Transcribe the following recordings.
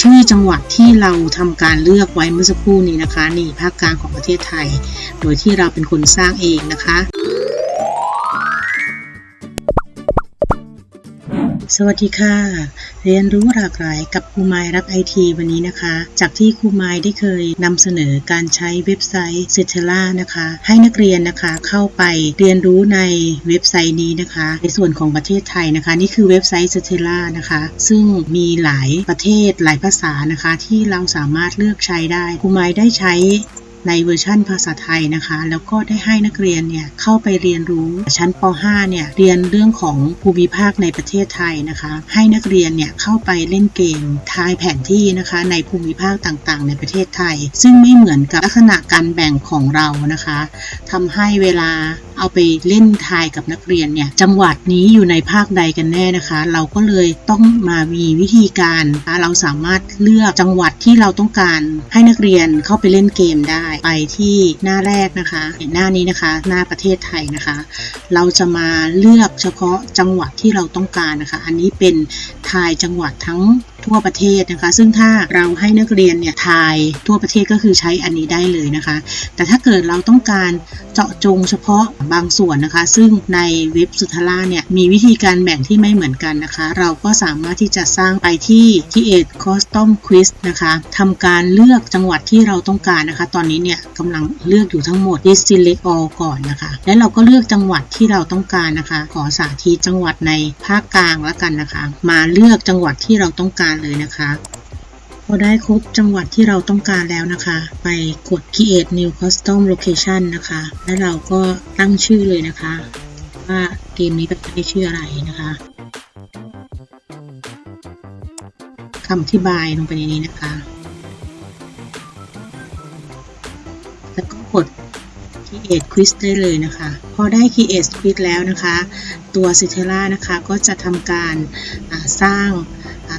ชื่อจังหวัดที่เราทำการเลือกไว้เมื่อสักครู่นี้นะคะ นี่ภาคกลางของประเทศไทย โดยที่เราเป็นคนสร้างเองนะคะ สวัสดีค่ะ เรียนรู้หลากหลายกับครูไมรักไอทีวันนี้นะคะ จากที่ครูไม้ได้เคยนำเสนอการใช้เว็บไซต์ c e t e l a นะคะ ให้นักเรียนนะคะเข้าไปเรียนรู้ในเว็บไซต์นี้นะคะ ในส่วนของประเทศไทยนะคะ นี่คือเว็บไซต์ c e t e l a นะคะ ซึ่งมีหลายประเทศหลายภาษานะคะ ที่เราสามารถเลือกใช้ได้ครูไม้ได้ใช้ ในเวอร์ชั่นภาษาไทยนะคะ แล้วก็ได้ให้นักเรียนเนี่ยเข้าไปเรียนรู้ชั้นป .5 เนี่ยเรียนเรื่องของภูมิภาคในประเทศไทยนะคะ ให้นักเรียนเนี่ยเข้าไปเล่นเกมทายแผนที่นะคะในภูมิภาคต่างๆ ในประเทศไทย ซึ่งไม่เหมือนกับลักษณะการแบ่งของเรานะคะทำให้เวลา เอาไปเล่นทายกับนักเรียนเนี่ยจังหวัดนี้อยู่ในภาคใดกันแน่นะคะ เราก็เลยต้องมามีวิธีการเราสามารถเลือกจังหวัดที่เราต้องการให้นักเรียนเข้าไปเล่นเกมได้ไปที่หน้าแรกนะคะหน้านี้นะคะ หน้าประเทศไทยนะคะ เราจะมาเลือกเฉพาะจังหวัดที่เราต้องการนะคะ อันนี้เป็นทายจังหวัดทั้ง ทั่วประเทศนะคะ ซึ่งถ้าเราให้นักเรียนเนี่ยทายทั่วประเทศก็คือใช้อันนี้ได้เลยนะคะ แต่ถ้าเกิดเราต้องการเจาะจงเฉพาะบางส่วนนะคะ ซึ่งในเว็บสุทล่าเนี่ยมีวิธีการแบ่งที่ไม่เหมือนกันนะคะ เราก็สามารถที่จะสร้างไปที่ Create Custom Quiz นะคะทำการเลือกจังหวัดที่เราต้องการนะคะ ตอนนี้เนี่ยกำลังเลือกอยู่ทั้งหมด List Select All ก่อนนะคะ และเราก็เลือกจังหวัดที่เราต้องการนะคะ ขอสาธิตจังหวัดในภาคกลางแล้วกันนะคะ มาเลือกจังหวัดที่เราต้องการเลยนะคะ พอได้ครบจังหวัดที่เราต้องการแล้วนะคะ ไปกด create new custom location นะคะ แล้วเราก็ตั้งชื่อเลยนะคะ ว่าเกมนี้จะได้ชื่ออะไรนะคะคำอธิบายลงไปในนี้นะคะ แล้วก็กด create quiz ได้เลยนะคะ พอได้ create quiz แล้วนะคะ ตัว c i t e l a นะคะ ก็จะทำการสร้าง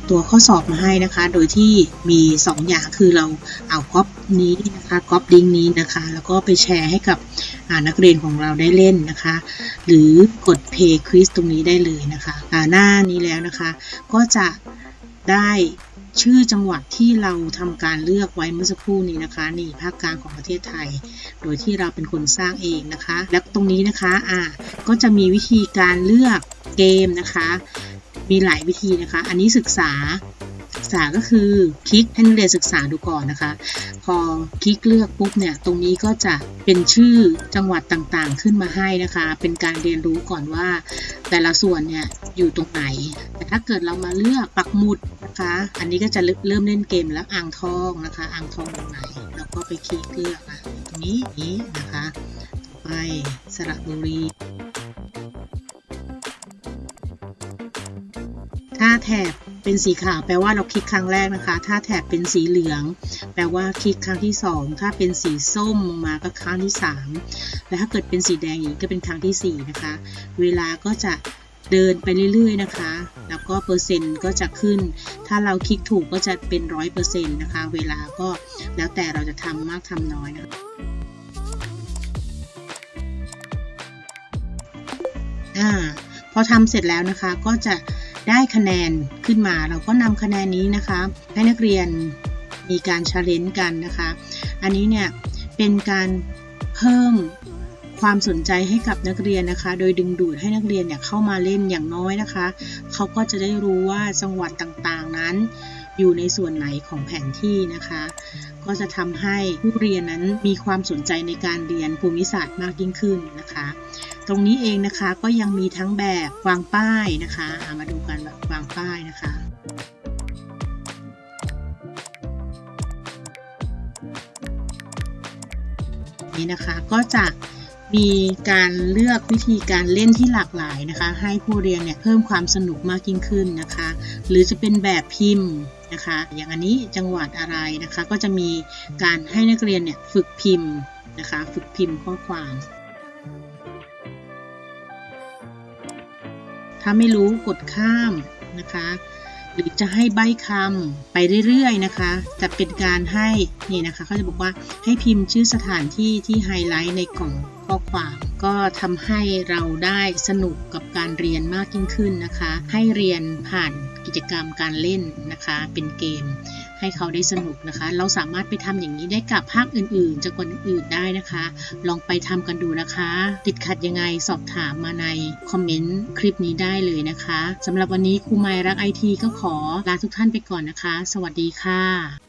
ตัวข้อสอบมาให้นะคะ โดยที่มี 2 อย่างคือเราเอาก๊อปนี้นะคะก๊อปลิงก์นี้นะคะ แล้วก็ไปแชร์ให้กับนักเรียนของเราได้เล่นนะคะ หรือกด Pay Quiz ตรงนี้ได้เลยนะคะหน้านี้แล้วนะคะ ก็จะได้ชื่อจังหวัดที่เราทำการเลือกไว้เมื่อสักครู่นี้นะคะนี่ภาคกลางของประเทศไทย โดยที่เราเป็นคนสร้างเองนะคะ และตรงนี้นะคะอ่าก็จะมีวิธีการเลือกเกมนะคะ มีหลายวิธีนะคะ อันนี้ศึกษาศึกษาก็คือคลิกให้นักเรียนศึกษาดูก่อนนะคะ พอคลิกเลือกปุ๊บเนี่ยตรงนี้ก็จะเป็นชื่อจังหวัดต่างๆ ขึ้นมาให้นะคะ เป็นการเรียนรู้ก่อนว่า แต่ละส่วนเนี่ยอยู่ตรงไหน แต่ถ้าเกิดเรามาเลือกปักหมุดนะคะ อันนี้ก็จะเริ่มเล่นเกมแล้วอ่างทองนะคะ อ่างทองตรงไหนเราก็ไปคลิกเลือกอะตรงนี้นี้นะคะต่อไปสระบุรี ถ้าแถบเป็นสีขาวแปลว่าเราคลิกครั้งแรกนะคะ ถ้าแถบเป็นสีเหลือง แปลว่าคลิกครั้งที่ 2 ถ้าเป็นสีส้มลงมาก็ครั้งที่ 3 และถ้าเกิดเป็นสีแดงอย่างนี้ก็เป็นครั้งที่ 4 นะคะ เวลาก็จะเดินไปเรื่อยๆนะคะ แล้วก็เปอร์เซ็นต์ก็จะขึ้น ถ้าเราคลิกถูกก็จะเป็นร้อยเปอร์เซ็นต์นะคะ เวลาก็แล้วแต่เราจะทำมากทำน้อยนะคะอ่าพอทำเสร็จแล้วนะคะก็จะ ได้คะแนนขึ้นมา เราก็นำคะแนนนี้นะคะ ให้นักเรียนมีการชาเลนจ์กันนะคะ อันนี้เนี่ยเป็นการเพิ่มความสนใจให้กับนักเรียนนะคะ โดยดึงดูดให้นักเรียนเนี่ยเข้ามาเล่นอย่างน้อยนะคะ เขาก็จะได้รู้ว่าจังหวัดต่างๆนั้น อยู่ในส่วนไหนของแผนที่นะคะ ก็จะทำให้ผู้เรียนนั้นมีความสนใจในการเรียนภูมิศาสตร์มากยิ่งขึ้นนะคะ ตรงนี้เองนะคะก็ยังมีทั้งแบบวางป้ายนะคะมาดูกันแบบวางป้ายนะคะนี่นะคะก็จะ มีการเลือกวิธีการเล่นที่หลากหลายนะคะ ให้ผู้เรียนเนี่ยเพิ่มความสนุกมากยิ่งขึ้นนะคะ หรือจะเป็นแบบพิมพ์นะคะ อย่างอันนี้จังหวัดอะไรนะคะ ก็จะมีการให้นักเรียนเนี่ยฝึกพิมพ์นะคะ ฝึกพิมพ์ข้อความถ้าไม่รู้กดข้ามนะคะ หรือจะให้ใบคำไปเรื่อยๆนะคะ จะเป็นการให้นี่นะคะเขาจะบอกว่าให้พิมพ์ชื่อสถานที่ที่ไฮไลท์ในกล่อง ข้อความ ก็ทำให้เราได้สนุกกับการเรียนมากยิ่งขึ้นนะคะ ให้เรียนผ่านกิจกรรมการเล่นนะคะ เป็นเกม ให้เขาได้สนุกนะคะ เราสามารถไปทำอย่างนี้ได้กับภาคอื่นๆจังหวัดอื่นได้นะคะ ลองไปทำกันดูนะคะ ติดขัดยังไงสอบถามมาในคอมเมนต์คลิปนี้ได้เลยนะคะสำหรับวันนี้ครูไมรักไอทีก็ขอลาทุกท่านไปก่อนนะคะ สวัสดีค่ะ